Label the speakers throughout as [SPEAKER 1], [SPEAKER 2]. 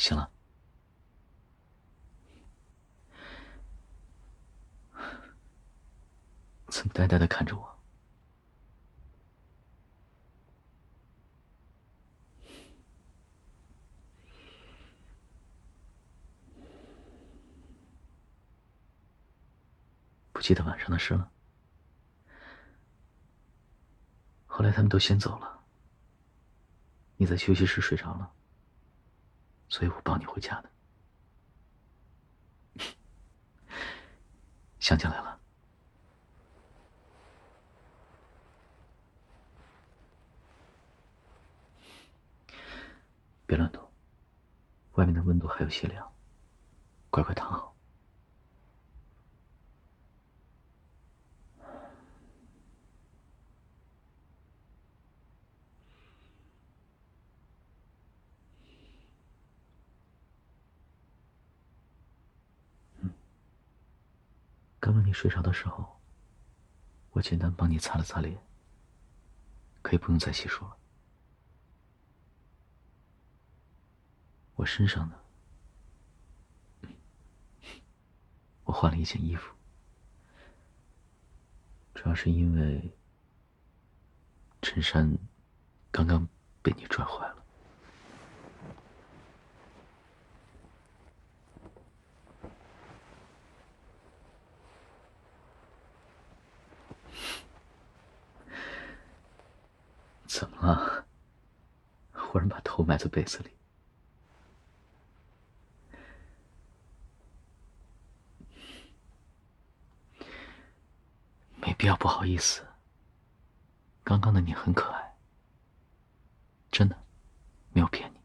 [SPEAKER 1] 行了，怎么呆呆的看着我？不记得晚上的事了。后来他们都先走了，你在休息室睡着了，所以我抱你回家的。想起来了，别乱动，外面的温度还有些凉，乖乖躺好。刚刚你睡着的时候，我简单帮你擦了擦脸，可以不用再洗漱了。我身上呢，我换了一件衣服，主要是因为衬衫刚刚被你拽坏了。怎么了？忽然把头埋在被子里，没必要不好意思。刚刚的你很可爱，真的，没有骗你。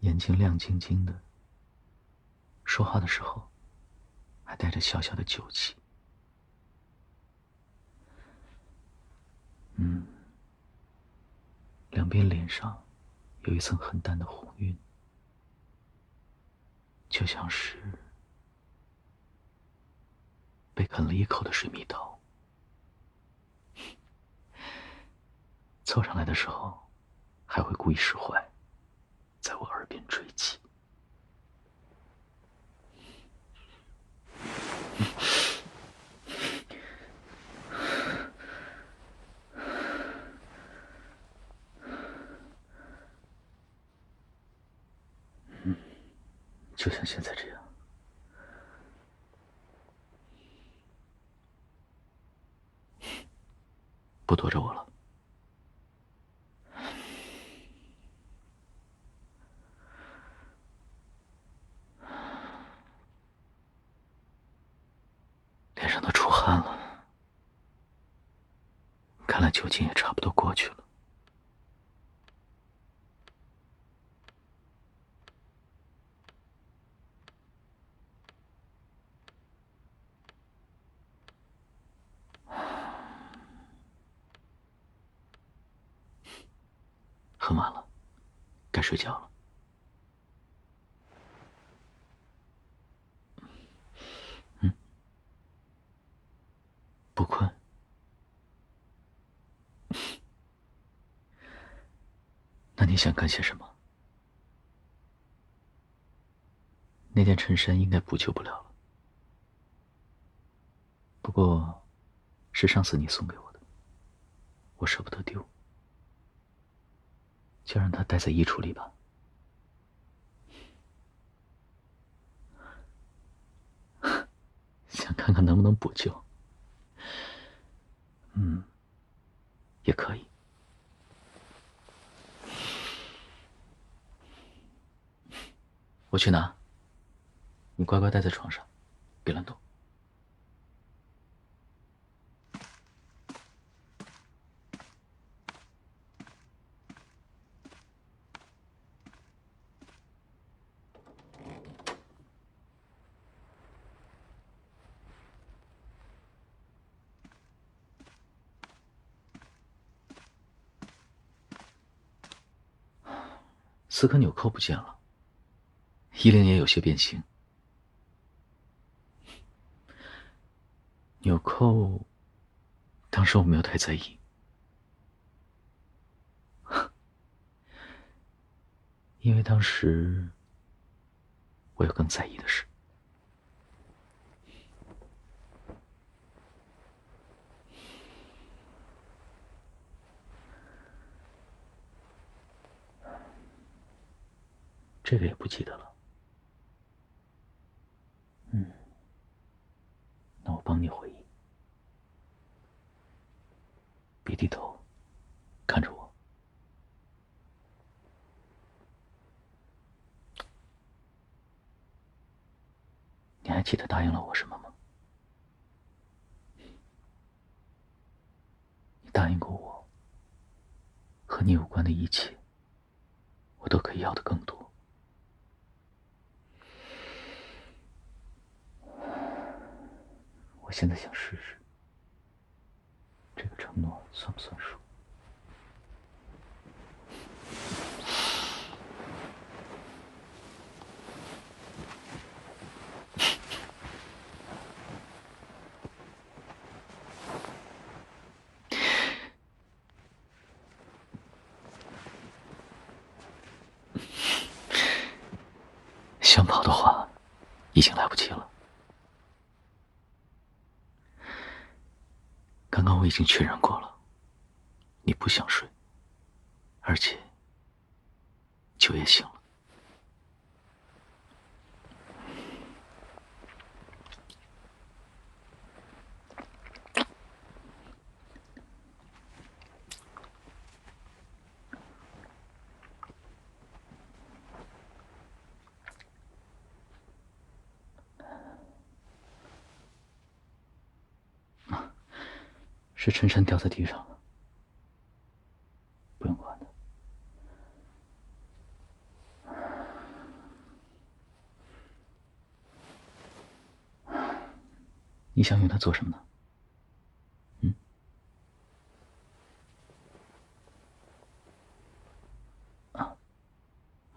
[SPEAKER 1] 眼睛亮晶晶的，说话的时候还带着小小的酒气。嗯，两边脸上有一层很淡的红晕，就像是被啃了一口的水蜜桃。凑上来的时候，还会故意使坏，在我耳边吹气。就像现在这样，不躲着我了。脸上都出汗了，看来酒精也差不多过去了。很晚了，该睡觉了。嗯，不困。那你想干些什么？那件衬衫应该补救不了了，不过，是上次你送给我的，我舍不得丢。就让他待在衣橱里吧。想看看能不能补救？嗯，也可以。我去拿。你乖乖待在床上，别乱动。四颗纽扣不见了，衣领也有些变形。纽扣，当时我没有太在意，因为当时我有更在意的事。这个也不记得了。嗯，那我帮你回忆。别低头，看着我。你还记得答应了我什么吗？你答应过我，和你有关的一切，我都可以要的更多。我现在想试试，这个承诺算不算数？想跑的话，已经来不及了。刚刚我已经确认过了，你不想睡，而且酒也醒了。是衬衫掉在地上了，不用管的。你想用它做什么呢？嗯？啊？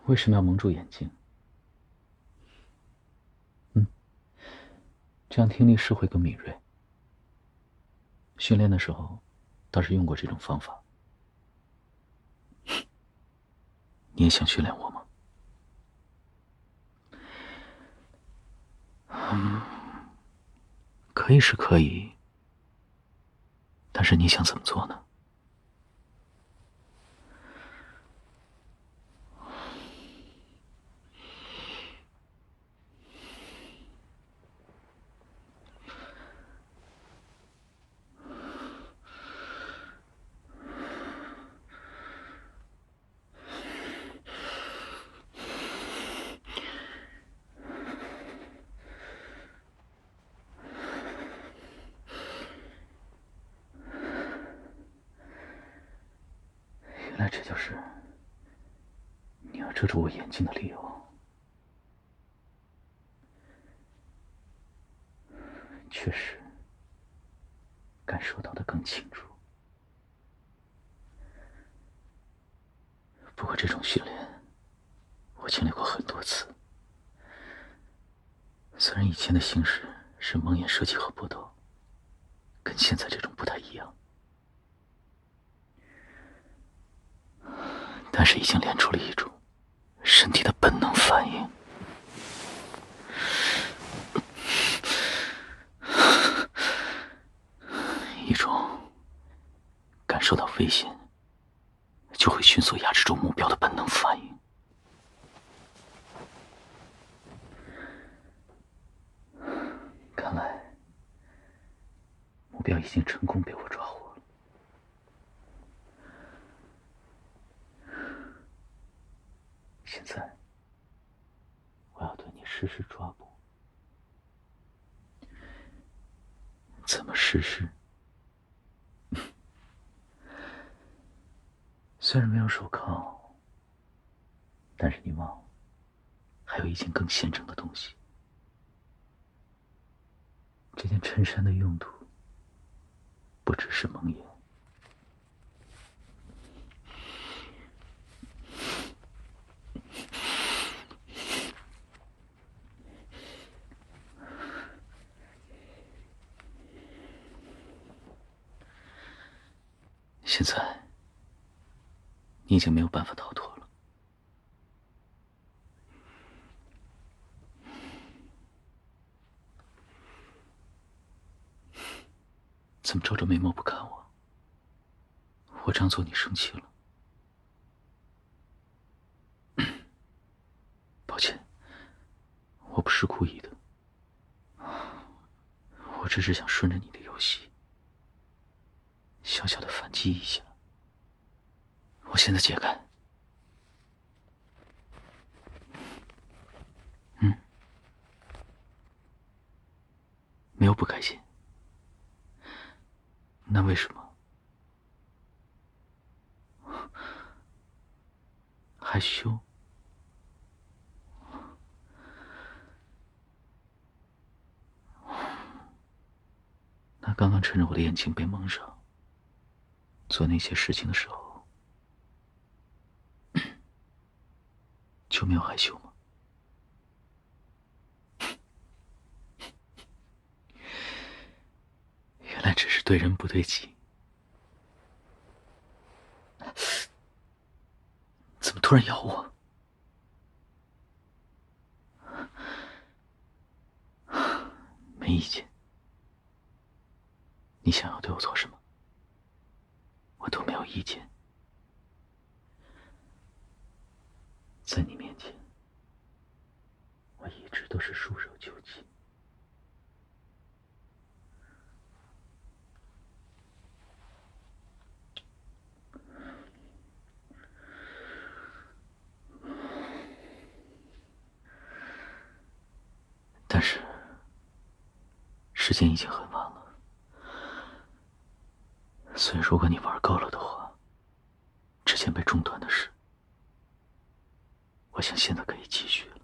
[SPEAKER 1] 为什么要蒙住眼睛？嗯？这样听力是会更敏锐。训练的时候，倒是用过这种方法。你也想训练我吗？可以是可以，但是你想怎么做呢？原来这就是你要遮住我眼睛的理由。确实，感受到的更清楚。不过这种训练，我经历过很多次。虽然以前的形式是蒙眼射击和搏斗，跟现在这种不太一样。是已经练出了一种身体的本能反应，一种感受到危险就会迅速压制住目标的本能反应。看来目标已经成功被我抓获。现在，我要对你实施抓捕。怎么实施？虽然没有手铐，但是你忘了，还有一件更现成的东西。这件衬衫的用途，不只是蒙眼。现在，你已经没有办法逃脱了。怎么皱着眉毛不看我？我这样做你生气了。抱歉我不是故意的我只是想顺着你的游戏小小的反击一下。我现在解开。嗯，没有不开心。那为什么？害羞？那刚刚趁着我的眼睛被蒙上，做那些事情的时候，就没有害羞吗？原来只是对人不对己。怎么突然咬我？没意见。你想要对我做什么，我都没有意见。在你面前，我一直都是束手就擒。但是，时间已经很晚了，所以如果你玩够了的话，之前被中断的事，我想现在可以继续。